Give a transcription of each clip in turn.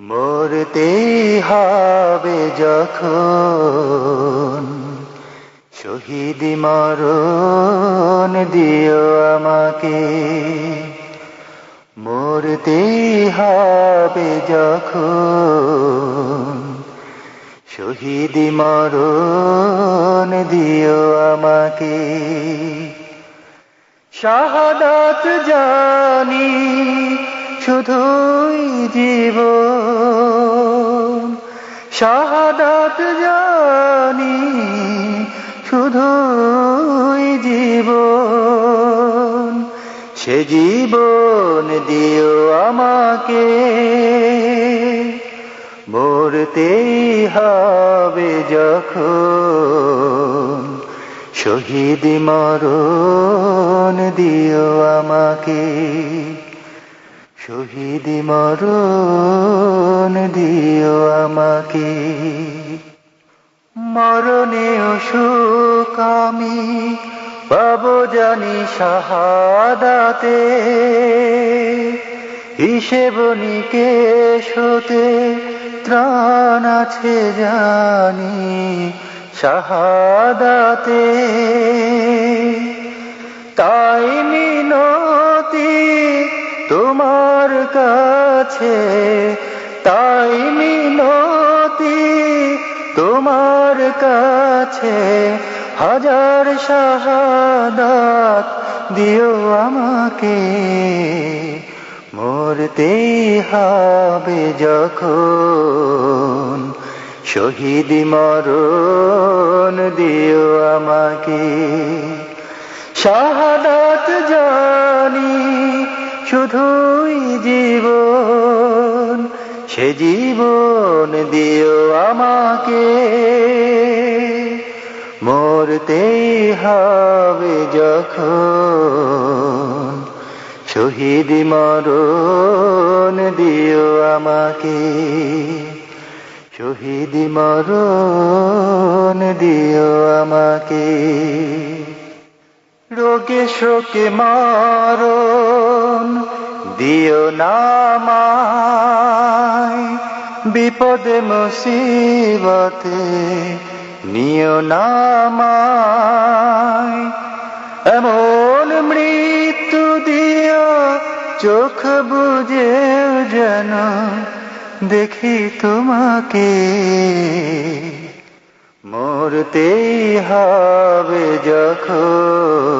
মরতে হবে যখন। শহীদ মরণ দিও আমাকে। মরতে হবে যখন। শহীদ মরণ দিও আমাকে। শাহাদাত জানি শুধুই জীব শাহাদাত জানি শুধুই জীবন। সে জীবন দিও আমাকে, মরতেই হবে যখন। শহীদ মরণ দিও আমাকে। শহীদ মরণ দিও আমাকে। মরণে সুখ আমি পাব জানি শাহাদাতে। হিসেব নিকেশ হতে ত্রাণ আছে জানি শাহাদাতে। তাই মিনতি তোমার কাছে, তাই মিনতি তোমার কাছে। হাজার শাহাদাত দিও আমাকে মরতেই হবে যখন। শহীদ মরণ দিও আমাকে। শাহাদাত জানি শুধুই জীবন, সে জীবন দিও আমাকে। মরতেই হবে যখন, শহীদ মরণ দিও আমাকে। শহীদ মরণ দিও আমাকে। রোগে শোকে মারণ, দিও নামায় বিপদে মুসিবতে নিও নামায় এমন মৃত্যু দিও, চোখ বুঝে যেন দেখি তোমাকে। মরতেই হবে যখন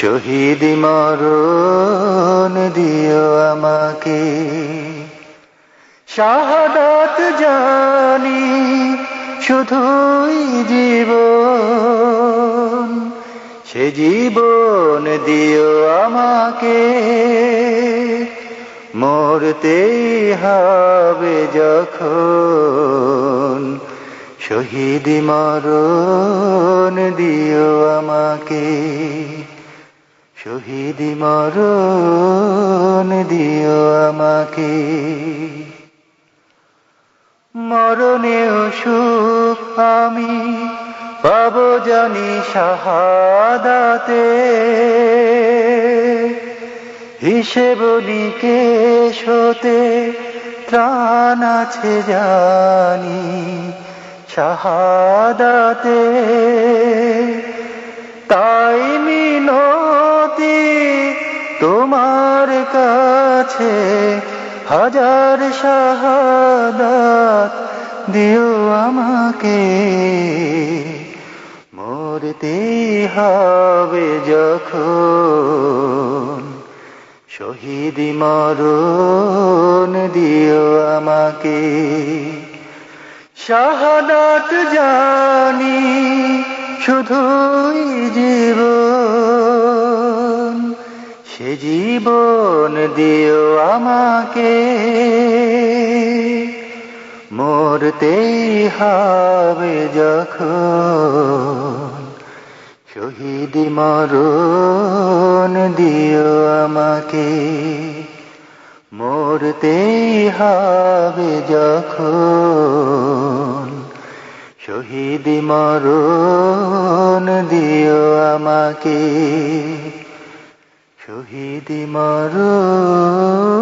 শহীদ মরণ দিও আমাকে। শাহাদাত জানি শুধুই জীবন। সে জীবন দিও আমাকে। মরতেই হবে যখন। শহীদ মরণ দিও আমাকে। শহীদ মরণ দিও আমাকে। মরণে সুখ আমি পাব জানি শাহাদাতে। হিসেব নিকেশ হতে ত্রাণ আছে জানি শাহাদাতে। তাই কাছে হাজার শাহাদাত দিও আমাকে। মরতে হবে যখন শহীদ মরণ দিও আমাকে। শাহাদাত জানি শুধুই জীবন। সে জীবন দিও আমাকে। মরতেই হবে যখন। শহীদ মরণ দিও আমাকে। মরতেই হবে যখন। শহীদ মরণ দিও আমাকে। শহীদ মরণ